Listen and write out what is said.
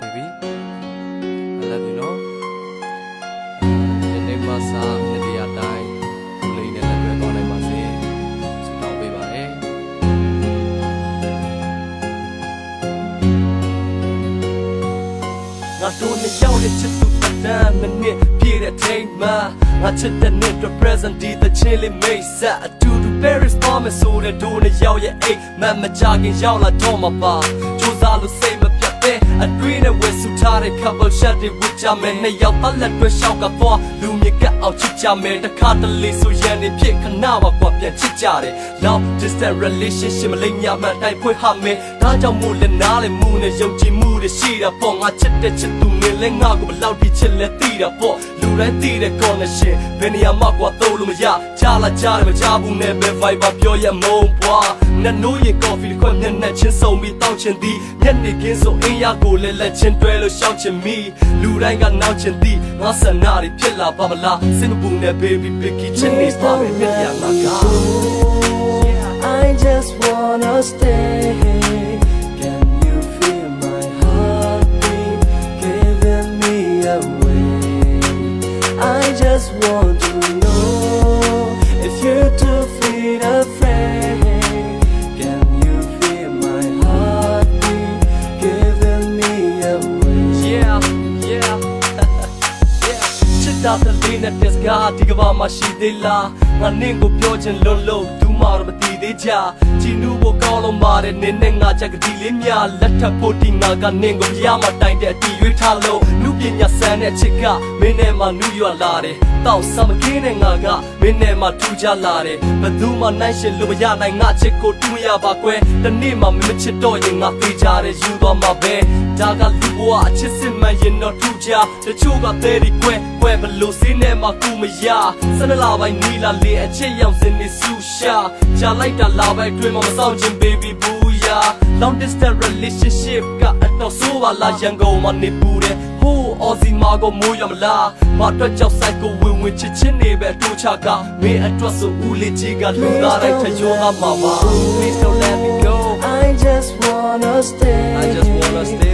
baby I love you နော်ဒီနေ့မှစနေ့တရတိုင်းကိုလေးနဲ့လက်တွဲသွားနိုင်ပါစေဆုတောင်းပေးပါရစေငါတို့နှစ်ယောက်ရဲ့ချစ်သူတမ်းမနစ်ပြည့်တဲ့ထိမ်မှာငါချစ်တဲ့နေ့ the present ဒီတဲ့ချင်းလေးမိတ်ဆက်အတူတူ Paris promise ဆိုတဲ့ဒိုးနဲ့ရောက်ရဲ့အိတ်မမကြခင်ရောက်လာတော့မှာပါစူးစားလို့စိတ် အတွင်းနဲ့ဝယ်စုထားတဲ့ couple shot တွေဝစ်ကြမယ်နှစ်ယောက်ပတ်လက်တွဲရှောက်ကသွားလူမြကအောင်ချစ်ကြမယ်တခါတလေဆိုရန်နေဖြစ်ခဏပါကွာပြန်ချစ်ကြတယ် long distance relationship မလိမ့်ညာမှတိုက်ပွဲဟာမယ်ဒါကြောင့်မို့လဲနားလေမှုနဲ့ယုံကြည်မှုတွေရှိတာပေါ့ငါချစ်တဲ့ချစ်သူနေလဲငါကိုဘလောက်ထိချစ်လဲသိတာပေါ့ လူတိုင်းသိတဲ့ connection ဘယ်နေရာမှာကွာသုံးလို့မရကြားလာကြားတယ်မကြားဘူးနဲ့ပဲ vibe ပြောရမုံပွားနတ်နိုးရင် coffee တစ်ခွက်မျက်နှာချင်းစုံပြီးတောက်ချင်သည်မျက်နှာကင်းဆိုအင်းရကိုလဲလက်ချင်းတွဲလို့ရှောက်ချင်မိလူတိုင်းကနောက်ချင်သည်ငါဆန္ဒတွေဖြစ်လာပါမလားစင်မပူနဲ့ baby picky ချစ်နေပါပဲမျက်ရငါက I just wanna stay. Just want to know if you're two feet afraid. Can you feel my heartbeat giving me away? Yeah, yeah, yeah. ချစ်တာတလေးနဲ့တက်စကားဒီကဘာမှာရှိသေးလားငါနင့်ကိုပြောချင်လွန်းလို့သူမှတော့မသိသေးကြကြည်နူးဖို့ကောင်းလုံးပါတယ်နင်းနဲ့ငါချက်ကတိလေးများလက်ထပ်ဖို့ဒီငါကနင့်ကိုရမတိုင်တဲ့အတီရွေးထားလို့နုပ ညာစမ်းတဲ့ချစ်ကမင်းနဲ့မှနူးရွာလာတယ်တောက်စမကင်းနဲ့ငါကမင်းနဲ့မှထူကြလာတယ်ဘသူမှနိုင်ရှင်လို့မရနိုင်ငါချစ်ကိုတူးမရပါကွယ်တနေ့မှမင်းမချစ်တော့ရင်ငါသေးကြတယ်ယူသွားမှာပဲဒါကလူဘဝအချစ်စစ်မှန်ရင်တော့ထူကြတချို့ကသေးဒီကွယ်ကွယ်ဘလို့စင်းနဲ့မှကူမရစနလာပိုင်းနီလာလေအချစ်ရောင်စင်နေဆူရှာကြာလိုက်တာလာပဲအတွင်းမှာမဆောင်ချင် baby boo ya long distance relationship ကအတော့ဆိုးပါလားရန်ကုန်မှာနေပူတယ် ဟိုးအော်စီမာကိုမိုးရမလားမအတွက်ကြောက်ဆိုင်ကိုဝင်ဝင်ချစ်ချင်းနေပဲအတူချကမင်းအတွက်ဆိုဦးလေးကြီးကလူသားတိုင်းထရောကမှာပါ please don't let me go I just wanna stay. I just wanna stay baby